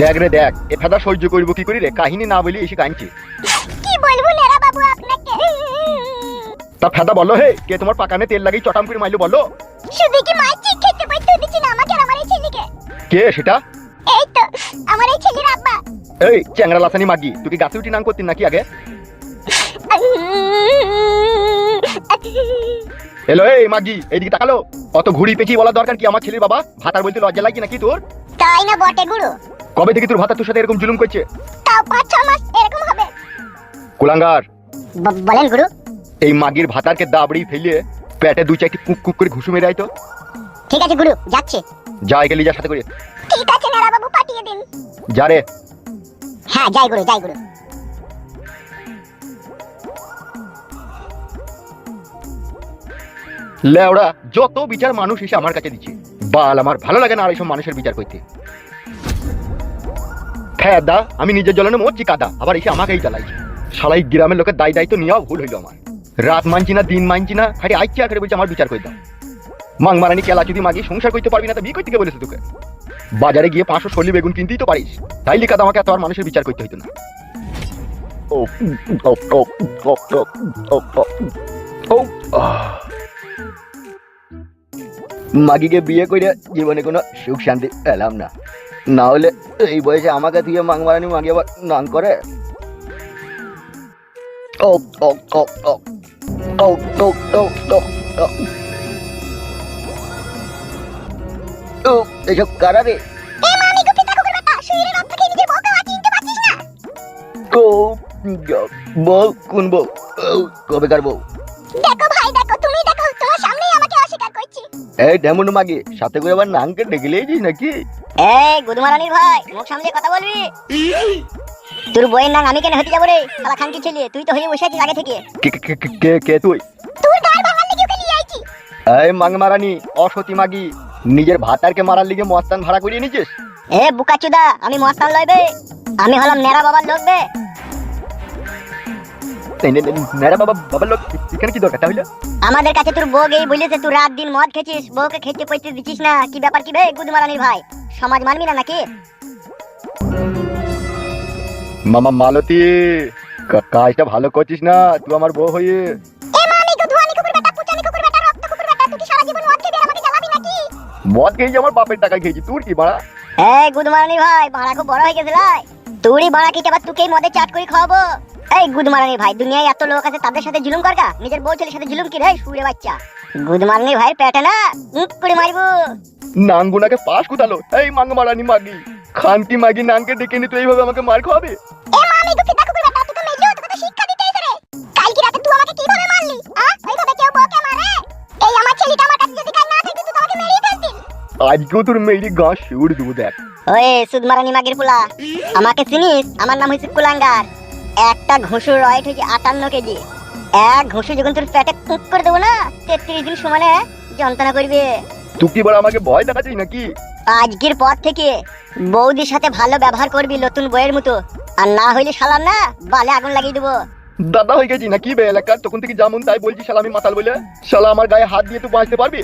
দেখ রে দেখ এ ফেদা সহ্য করব কি করি রে কাহিনী না বলি এসে কাঁদছে। কি বলব নেরা বাবু আপনাকে? তা ফেদা বলো হে কে তোমার পাকানে তেল লাগিয়ে চটাম করে মাইলো বলো? শুধু কি মাছি খেতে পাইতে দিচ্ছি না আমাকে আর আমার এই ছেলেকে। কে সেটা? এই তো আমার এই ছেলের আব্বা। এই চ্যাংরা লাসানি মাগি তুই কি গাছে উঠি নাম করতিন নাকি আগে? এলো এই মাগি এইদিকে তাকালো। অত ঘুড়ি পেঁচিয়ে বলার দরকার কি আমার ছেলের বাবা? ভাতার বলতে লজ্জা লাগছে নাকি তোর? তাই না বটে গুরু? কবে থেকে তোর ভাতা তোর সাথে এরকম জুলুম করছে? তাও পাঁচ ছ মাস এরকম হবে। কুলাঙ্গার। বলেন গুরু। এই মাগির ভাতারকে দাবড়ি ফেলে পেটে দুই চারটি কুক কুক করে ঘুষু মেরে আয় তো। ঠিক আছে গুরু যাচ্ছে। যা একে লিজার সাথে করে। ঠিক আছে নেরা বাবু পাঠিয়ে দিন। যা রে। হ্যাঁ যাই গুরু যাই গুরু। লেওড়া যত বিচার মানুষ এসে আমার কাছে দিচ্ছে বাল আমার ভালো লাগে না আর এইসব মানুষের বিচার করতে। হ্যাঁ দা, আমি নিজের জ্বলনে মরছি কাদা আবার এসে আমাকেই চালাইছে সালাই গ্রামের লোকের দায় দায়িত্ব নেওয়া ভুল হইল আমার। রাত মানছি না, দিন মানছি না, খালি আইচি আখড়ে বলছে আমার বিচার করে দাও মাং মারানি কেলা যদি মাগি সংসার করতে পারবি না তো বিয়ে করতে গিয়ে বলেছে তোকে? বাজারে গিয়ে পাঁচশো সল্লি বেগুন কিনতেই তো পারিস। তাই লিখা আমাকে এত আর মানুষের বিচার করতে হইতো না। মাগিকে বিয়ে করে জীবনে কোনো সুখ শান্তি পেলাম না। না হলে এই বয়সে আমাকে দিয়ে মাং মারানি আবার নাং করে। ও ও ও ও ও ও ও ও ও। ও এসব কারা রে? বউ কোন বউ? ও, কবেকার বউ? দেখো ভাই দেখো তুমি দেখো তোমার সামনেই আমাকে অস্বীকার করছি। এই ডেমন মাগি সাথে করে আবার নাংকে ডেকে লিয়েছিস নাকি? এই গুদমারানির ভাই মুখ সামলে কথা বলবি? তোর বইয়ের নাম আমি কেন হতে যাব রে? শালা খানকি ছেলে তুই তো হয়ে বসে আছিস আগে থেকে। কে কে- কে- কে কে তুই? তোর গাল ভাঙার লেগে ওকে নিয়ে আইছি। এই মাং মারানি মাগি নিজের ভাতারকে মারার লিগে মস্তান ভাড়া করিয়ে নিছিস এ বুকাচুদা আমি মস্তান লইবে আমি হলাম নেড়া বাবার লোক বে। এই নে- নে- নেড়া বাবা বাবার লোক এখানে কি দরকার তাহলে? আমাদের কাছে তোর বউ গেই বলেছে তুই রাত দিন মদ খেছিস বউকে খেতে পইতে দিছিস না কি ব্যাপার কি বে গুদমারানির ভাই? সমাজ মানবি না নাকি? মামা মালতী কাজটা ভালো করছিস না তুই আমার বউ হয়ে এ মামি গুদমানি কুকুর বেটা পুচানি কুকুর বেটা রক্ত কুকুর বেটা তুই কি সারা জীবন মদ খেয়ে আমাকে জ্বালাবি নাকি? মদ খেয়েছি আমার বাপের টাকা খেয়েছি তোর কি বাড়া এই গুদমারানি ভাই বাড়া খুব বড় হয়ে গেছে লাই। তুই বাড়া কি আবার তোকেই মদে চাট করে খাওয়াবো। এই গুদমারানি ভাই দুনিয়ায় এত লোক আছে তাদের সাথে জুলুম করকা নিজের বউ ছেলের সাথে জুলুম কি রে সুরে বাচ্চা? গুদমারানি ভাইয়ের পেটে না উপ করে মারবো। নাঙ্গুনাকে পাশ কুতালো এই মাঙ্গ মারানি মাগি। খানকি মাগি নাঙ্কে ডেকে নি তুই এইভাবে আমাকে মার খাওয়াবে? এ মামি গুফি দেখো করে বেটা তোকে মেলিও তোকে তো শিক্ষা দিতে এসে রে। কালকে রাতে তুই আমাকে কীভাবে মারলি আ? ওইভাবে কেউ বউকে মারে? এই আমার ছেলেটা আমার কাছে যদি কাল না থাকতো তুই আমাকে মেরেই ফেলতি। আজকেও তোর গাঁ শিউর দেবো দেখ। সুদমারানি মাগির পোলা আমাকে চিনিস? আমার নাম হয়েছে কুলাঙ্গার। একটা ঘুষুর রয়েট হয়েছে আটান্ন কেজি এক ঘুষু যখন তোর পেটে কুক করে দেবো না তেত্রিশ দিন সমানে যন্ত্রণা করবে। তুই কি আমাকে ভয় দেখাচ্ছিস নাকি? আজকের পর থেকে বৌদির সাথে ভালো ব্যবহার করবি নতুন বইয়ের মতো। আর না হইলে শালার না বালে আগুন লাগিয়ে দেবো। দাদা হয়ে গেছি নাকি বে? এলাকার তখন থেকে যেমন তাই বলছি শালা আমি মাতাল বলে। শালা আমার গায়ে হাত দিয়ে তুই বাঁচতে পারবি?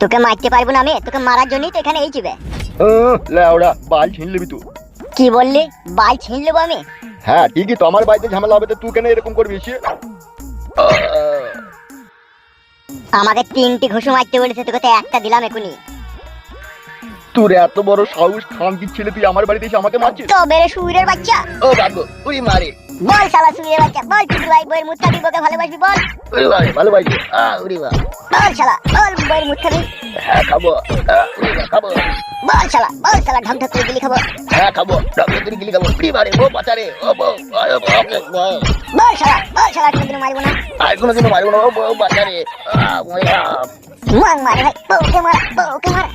তোকে মারতে পারব না আমি তোকে মারার জন্যই তো এখানে এই চিবে আহ, লেওড়া বাল ছিন নিবি তুই। কি বললে? বাল ছিঁড় নেব আমি? হ্যাঁ ঠিকই তো। আমার বাড়িতে ঝামেলা হবে তো। তুই কেন এরকম করবি সে আমাকে তিনটি ঘুষু মারতে বলেছে তোকে তো একটা দিলাম এখনই তোর এত বড় সাহস খান কি ছেলে তুই আমার বাড়িতে এসে আমাকে মারছিস? তো বেড়ে সুরের বাচ্চা। ও গাগো তুই মারে বল শালা সুরের বাচ্চা বল চিকু ভাই বইয়ের মুখ খাবি বকে ভালোবাসবি বল? ওরে বাবা ভালোবাসি। আহ উরি বাবা বল শালা বল বইয়ের মুখ খাবি হ্যাঁ খাব। খাব। বল শালা বল শালা ঢক ঢক করে গিলি খাব। হ্যাঁ খাব। ডক্টর তুই গিলি খাব। উরি বারে ও বাচ্চারে ও। বল শালা বল শালা কোনোদিনও মারবো না। আর কোনোদিনও মারবো না ও বউ বাচ্চারে আহ, ওরে, আহ, মাং মারে ভাই বউকে মার বউকে মার।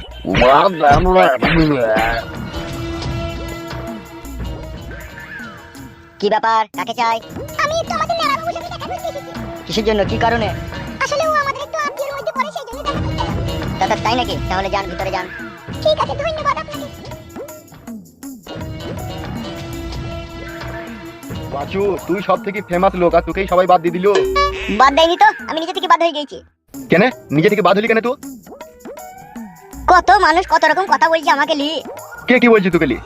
কি ব্যাপার? কাকে চাই? আমি একটু আমাদের নেড়া বাবুর সাথে দেখা করতে এসেছি। কিসের জন্য? কি কারণে? আসলে ও আমাদের একটু আত্মীয়ের মধ্যে পড়ে সেই জন্য দেখা করতে এলাম। দাদা তাই নাকি? তাহলে যান ভিতরে যান। ঠিক আছে ধন্যবাদ আপনাকে। পাঁচু তুই সব থেকে ফেমাস লোক আর তোকেই সবাই বাদ দিয়ে দিল। বাদ দেয়নি তো? আমি নিজে থেকে বাদ হয়ে গেছি কেন? নিজে থেকে বাদ হলি কেন তুই? কত মানুষ কত রকম কথা বলছে আমাকে লি। কে কি বলছি তোকে লি?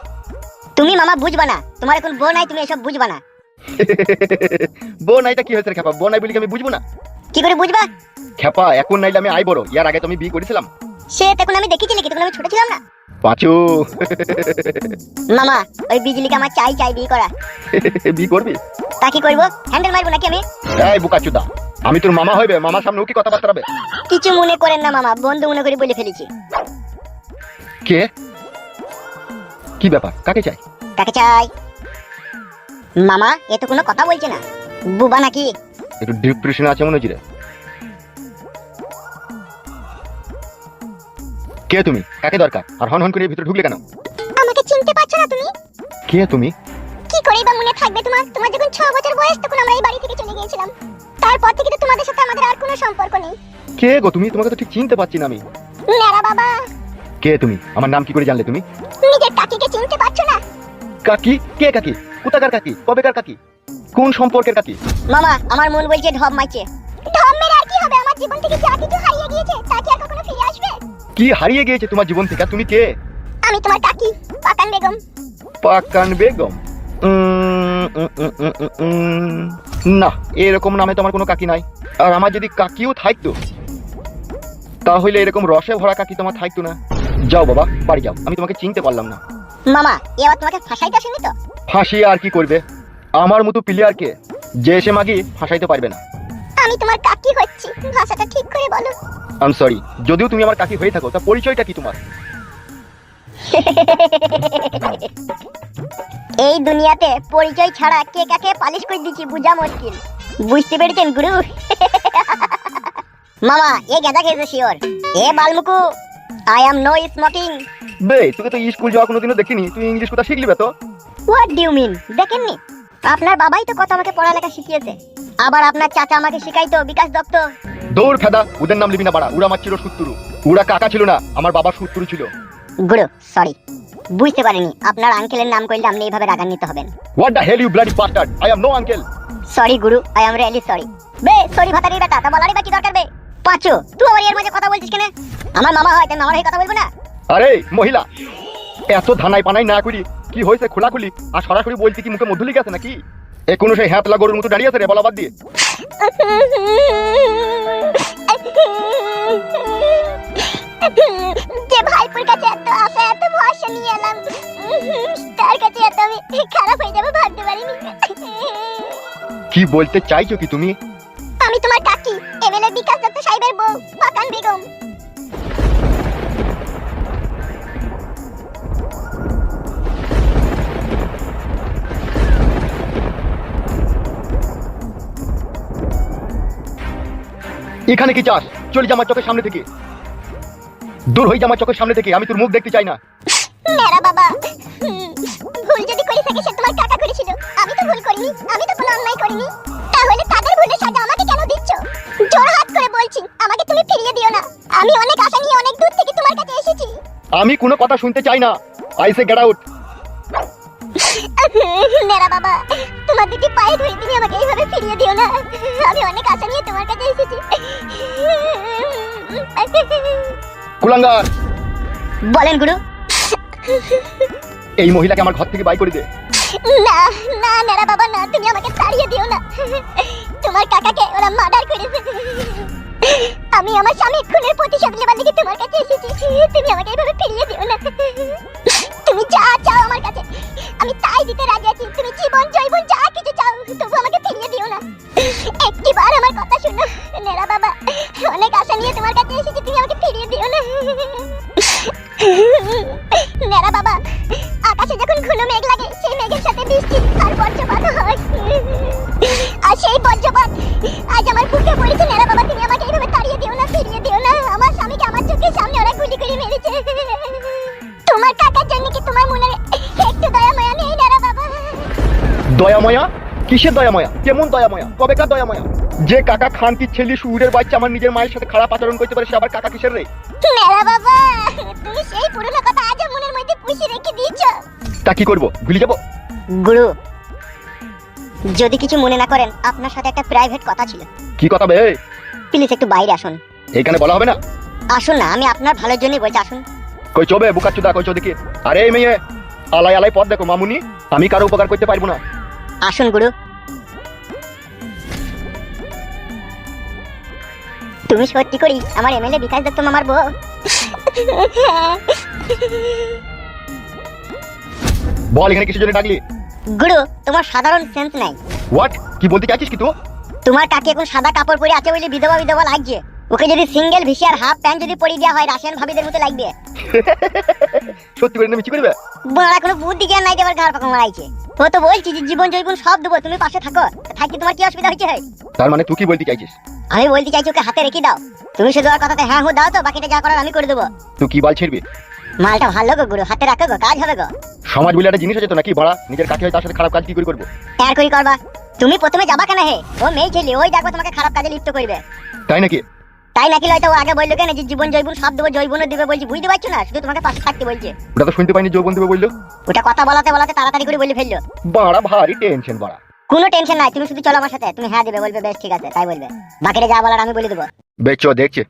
তুমি মামা বুঝবা না। তোমার এখন বউ নাই তুমি এসব বুঝবা না। বো নাইটা কি হয়েছে রে খেপা? বো নাই বলি কি আমি বুঝব না? কি করে বুঝবা? খেপা এখন নাইলে আমি আই বড়। ইয়ার আগে তো আমি বিয়ে করেছিলাম। সে তখন আমি দেখেছি নাকি? তখন আমি ছোট ছিলাম না। পাঁচু। মামা ওই বিজলিকে আমার চাই চাই বিয়ে করা। বিয়ে করবি? তা কি করব? হ্যান্ডেল মারবো নাকি আমি? এই বুকাচুদা আমি তোর মামা হইবে মামার সামনে কি কথাবার্তা হবে কিছু মনে করেন না মামা বন্ধু মনে করে বলে ফেলেছি। কে? কি ব্যাপার? কাকে চাই? কাকে চাই? মামা এ তো কোনো কথা বলছে না। বুবা নাকি? একটু ডিপ্রেশন আছে মনে হচ্ছে কে তুমি? কাকে দরকার? আর হন হন করে ভিতরে ঢুকলে কেন? আমাকে চিনতে পারছ না তুমি? কে তুমি? কি করেই বা মনে থাকবে তোমার? তোমার যখন ছ বছর বয়স তখন আমরা এই বাড়ি থেকে চলে গিয়েছিলাম। তারপর থেকে তো তোমাদের সাথে আমাদের আর কোনো সম্পর্ক নেই। কে গো তুমি? তোমাকে তো ঠিক চিনতে পারছি না আমি। ন্যাড়া বাবা। কে তুমি? আমার নাম কি করে জানলে তুমি? চিনতে পারছ না? কাকি? কে কাকি? কোথাকার কাকি? কবেকার কাকি? কোন সম্পর্কের কাকি? মামা আমার মন বলছে ঢপ মাইছে ঢপ মেরে আর কি হবে? আমার জীবন থেকে যা কিছু হারিয়ে গিয়েছে তা কি আর কখনো ফিরে আসবে? কি হারিয়ে গিয়েছে তোমার জীবন থেকে? তুমি কে? আমি তোমার কাকি পাকান বেগম। পাকান বেগম? না এরকম নামে তোমার কোনো কাকি নাই। আর আমার যদি কাকিও থাকতো তাহলে এরকম রসে ভরা কাকি তোমার থাকতো না। যাও বাবা বাড়ি যাও। আমি তোমাকে চিনতে পারলাম না। মামা এবার তোমাকে ফাঁসাইতে আসেনি তো? ফাঁসিয়ে আর কি করবে? আমার মতো প্লেয়ারকে যে এসে মাগি ফাঁসাইতে পারবে না। আমি তোমার কাকি হচ্ছি ভাষাটা ঠিক করে বলো। আম সরি যদিও তুমি আমার কাকি হয়ে থাকো তা পরিচয়টা কি তোমার? এই দুনিয়াতে পরিচয় ছাড়া কে কাকে পালিশ করে দিচ্ছি বুঝা মুশকিল। বুঝতে পেরেছেন গুরু? মামা এ গেঁদা খেয়েছে শিওর। এ বালমুকু আই অ্যাম নো স্মোকিং বে তোকে তো স্কুল যাওয়া কোনোদিনও দেখিনি। তুই ইংলিশ কথা শিখলি তো? হোয়াট ডিউ মিন দেখেননি? আপনার বাবাই তো কত আমাকে পড়ালেখা শিখিয়েছে। আবার আপনার চাচা আমাকে শিখাইতো বিকাশ দত্ত দৌড় ফেদা ওদের নাম লিবি না বাড়া ওরা আমার ছিল সুত্তুরু ওরা কাকা ছিল না আমার বাবা সুত্তুরু ছিল। গুরু সরি বুঝতে পারিনি আপনার আঙ্কেলের নাম করলে আপনি এইভাবে রাগান্বিত হবেন। What the hell you bloody bastard I am no uncle sorry Guru I am really sorry বে সরি ভাতারি বেটা তা বলারই বা কি দরকার বে। পাঁচু তুই আমার এর মাঝে কথা বলছিস কেন? আমার মামা হয় তাই মামার হয়ে কথা বলব না? আরে মহিলা এত ধানাই পানাই না করি কি হয়েছে খোলাখুলি? আর সরাসরি বলছি কি মুখে মধুলি গেছে নাকি? এ কোনো সেই হ্যাতলা গরুর মতো দাঁড়িয়ে আছে রে বলা বাদ দিয়ে। যে ভাইপুর কাছে এত আশা এত ভরসা নিয়ে এলাম তার কাছে এত আমি খারাপ হয়ে যাবে ভাবতে পারিনি। কি বলতে চাইছো কি তুমি? আমি তোমার কাকি এমএলএ বিকাশ দত্ত সাহেবের বউ পাকান বেগম। এখানে কি চাস? চলে যা আমার চোখের সামনে থেকে। দূর হয়ে যা আমার চোখের সামনে থেকে আমি তোর মুখ দেখতে চাই না। মেরা বাবা। ভুল যদি করে থাকে সে তোমার কাকা করেছিল। আমি তো ভুল করিনি আমি তো কোনো অন্যায় করিনি। তাহলে তাদের ভুলের সাজা আমাকে কেন দিচ্ছ? জোর হাত করে বলছি আমাকে তুমি ফিরিয়ে দিও না। আমি অনেক আশা নিয়ে অনেক দূর থেকে তোমার কাছে এসেছি। আমি কোনো কথা শুনতে চাই না। I say get out. মেরা বাবা তোমার দুটি পায়ে ধরে তুমি আমাকে এইভাবে ফিরিয়ে দিও না। আমি অনেক আশা নিয়ে কুলাঙ্গার। বলেন গুরু। এই মহিলাকে আমার ঘর থেকে বাই করে দে। না না নেড়া বাবা না তুমি আমাকে ছাড়িয়ে দিও না। তোমার কাকাকে ওরা মার্ডার করেছে আমি আমার স্বামী খুনের প্রতিশোধ নেবার লিগে তোমার কাছে এসেছি। তুমি আমাকে দয়াময়া? কিসের দয়াময়া? কেমন দয়াময়া? কবেকার দয়াময়া? যে কাকা খান কি ছেলে সুরের বাচ্চা আমার নিজের মায়ের সাথে খারাপ আচরণ করতে পারে সে আবার কাকা কিসের রে? নেড়া বাবা তুমি সেই পুরনো কথা আজও মনের মধ্যে পুষে রেখে দিয়েছ। তা কি করব? ভুলে যাব? গুরু যদি কিছু মনে না করেন আপনার সাথে একটা প্রাইভেট কথা ছিল। কি কথা বে? প্লিজ একটু বাইরে আসুন। এখানে বলা হবে না? আসুন না আমি আপনার ভালোর জন্যই বলছি আসুন। কই চবে বুকা চুদা কই চো দেখি। আরে মেয়ে আলাই আলাই পথ দেখো মামুনি। আমি কারও উপকার করতে পারব না। আসুন গুরু। তুমি সত্যি করি আমার এমএলএ বিকাশ দত্ত মামার বউ। বল এখানে কিছু জন্য ডাকলি? গুরু তোমার সাধারণ সেন্স নাই। হোয়াট কি বলতে চাইছিস কি তুই? তোমার কাকি এখন সাদা কাপড় পরে আছে বলে বিধবা বিধবা লাগছে। ওকে যদি সিঙ্গেল ভিসি আর হাফ প্যান্ট যদি পরিয়ে দেওয়া হয় রাশিয়ান ভাবিদের মতো লাগবে। সত্যি করে মিছি করবে? বড়া কোনো বুদ্ধি জ্ঞান নাই দেবার গাঁড় পাকা মারাইছে। ও তো বলছি যে জীবন জৈবন সব দেবো তুমি পাশে থাকো। থাকতে তোমার কি অসুবিধা হচ্ছে তার মানে তুই কি বলতে চাইছিস? আমি বলতে চাইছি ওকে হাতে রেখে দাও। তুমি শুধু আর কথাতে হ্যাঁ হু দাও তো বাকিটা যা করার আমি করে দেবো। তুই কি বল ছিড়বি? মালটা ভালো গো গুরু হাতে রাখো গো কাজ হবে গো। সমাজ বলে একটা জিনিস আছে তো নাকি বড়া? নিজের কাকে হয় তার সাথে খারাপ কাজ কি করে করব? আর করি করবা। তুমি প্রথমে যাবা কেন হে? ও মেয়ে ছেলে ওই দেখো তোমাকে খারাপ কাজে লিপ্ত করবে। তাই নাকি? তাই নাকি হয়তো ও আগে বলল কেন যে জীবন জৈবন সব দেবো জৈবনও দেবে বলছি বুঝতে পারছ না? শুধু তোমাকে পাশে থাকতে বলছে। ওটা তো শুনতে পাইনি যৌবন দেবে বলল। ওটা কথা বলাতে বলাতে তাড়াতাড়ি করে বলে ফেলল। বাড়া ভারী টেনশন বাড়া। কোনো টেনশন নাই তুমি শুধু চলো আমার সাথে তুমি হ্যাঁ দেবে বলবে বেশ ঠিক আছে তাই বলবে। বাকিটা যা বলার আমি বলে দেবো। বেচো দেখছে।